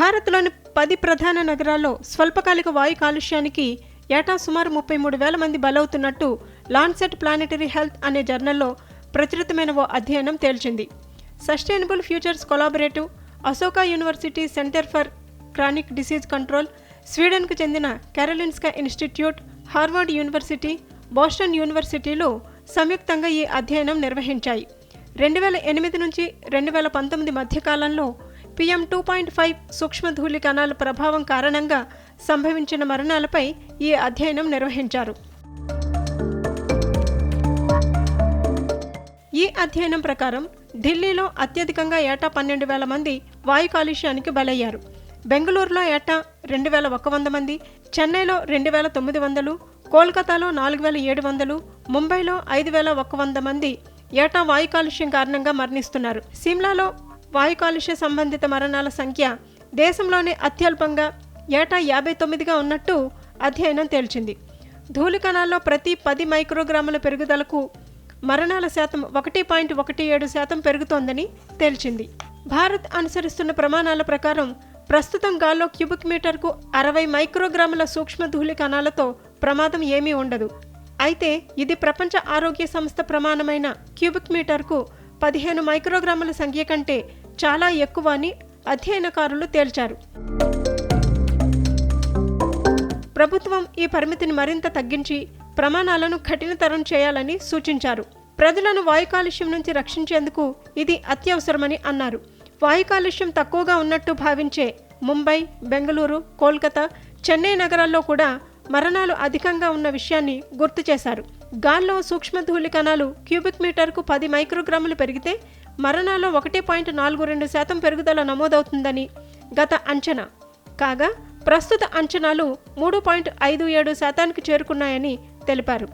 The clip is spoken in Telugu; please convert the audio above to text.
భారత్లోని పది ప్రధాన నగరాల్లో స్వల్పకాలిక వాయు కాలుష్యానికి ఏటా సుమారు ముప్పై మూడు వేల మంది బలవుతున్నట్టు లాన్సెట్ ప్లానెటరీ హెల్త్ అనే జర్నల్లో ప్రచురితమైన ఓ అధ్యయనం తేల్చింది. Sustainable futures collaborative Ashoka university centre for chronic disease control స్వీడన్కు చెందిన Karolinska institute Harvard university Boston యూనివర్సిటీలు సంయుక్తంగా ఈ అధ్యయనం నిర్వహించాయి. రెండు వేల ఎనిమిది నుంచి రెండు వేల పంతొమ్మిది మధ్యకాలంలో పిఎం టూ పాయింట్ ఫైవ్ సూక్ష్మధూళి కణాల ప్రభావం కారణంగా సంభవించిన మరణాలపై ఈ అధ్యయనం నిర్వహించారు. ఈ అధ్యయనం ప్రకారం ఢిల్లీలో అత్యధికంగా ఏటా పన్నెండు వేల మంది వాయు కాలుష్యానికి బలయ్యారు. బెంగళూరులో ఏటా రెండు వేల ఒక వంద మంది చెన్నైలో రెండు వేల తొమ్మిది వందలు కోల్కతాలో నాలుగు వేల ఏడు వందలు ముంబైలో ఐదు వేల ఒక వంద మంది ఏటా వాయు కాలుష్యం కారణంగా మరణిస్తున్నారు. సిమ్లాలో వాయు కాలుష్య సంబంధిత మరణాల సంఖ్య దేశంలోనే అత్యల్పంగా ఏటా యాభై తొమ్మిదిగా ఉన్నట్టు అధ్యయనం తేల్చింది. ధూళి కణాల్లో ప్రతి పది మైక్రోగ్రాముల పెరుగుదలకు మరణాల శాతం ఒకటి పాయింట్ ఒకటి ఏడు శాతం పెరుగుతోందని తేల్చింది. భారత్ అనుసరిస్తున్న ప్రమాణాల ప్రకారం ప్రస్తుతం గాల్లో క్యూబిక్ మీటర్కు అరవై మైక్రోగ్రాముల సూక్ష్మ ధూళి కణాలతో ప్రమాదం ఏమీ ఉండదు. అయితే ఇది ప్రపంచ ఆరోగ్య సంస్థ ప్రమాణమైన క్యూబిక్ మీటర్కు పదిహేను మైక్రోగ్రాముల సంఖ్య కంటే చాలా ఎక్కువ అని అధ్యయనకారులు తేల్చారు. ప్రభుత్వం ఈ పరిమితిని మరింత తగ్గించి ప్రమాణాలను కఠినతరం చేయాలని సూచించారు. ప్రజలను వాయు కాలుష్యం నుంచి రక్షించేందుకు ఇది అత్యవసరమని అన్నారు. వాయు కాలుష్యం తక్కువగా ఉన్నట్టు భావించే ముంబై బెంగళూరు కోల్కతా చెన్నై నగరాల్లో కూడా మరణాలు అధికంగా ఉన్న విషయాన్ని గుర్తు చేశారు. గాల్లో సూక్ష్మధూళి కణాలు క్యూబిక్ మీటర్కు పది మైక్రోగ్రాములు పెరిగితే మరణాల్లో ఒకటి పాయింట్ నాలుగు రెండు శాతం పెరుగుదల నమోదవుతుందని గత అంచనా. కాగా ప్రస్తుత అంచనాలు మూడు పాయింట్ ఐదు ఏడు శాతానికి చేరుకున్నాయని తెలిపారు.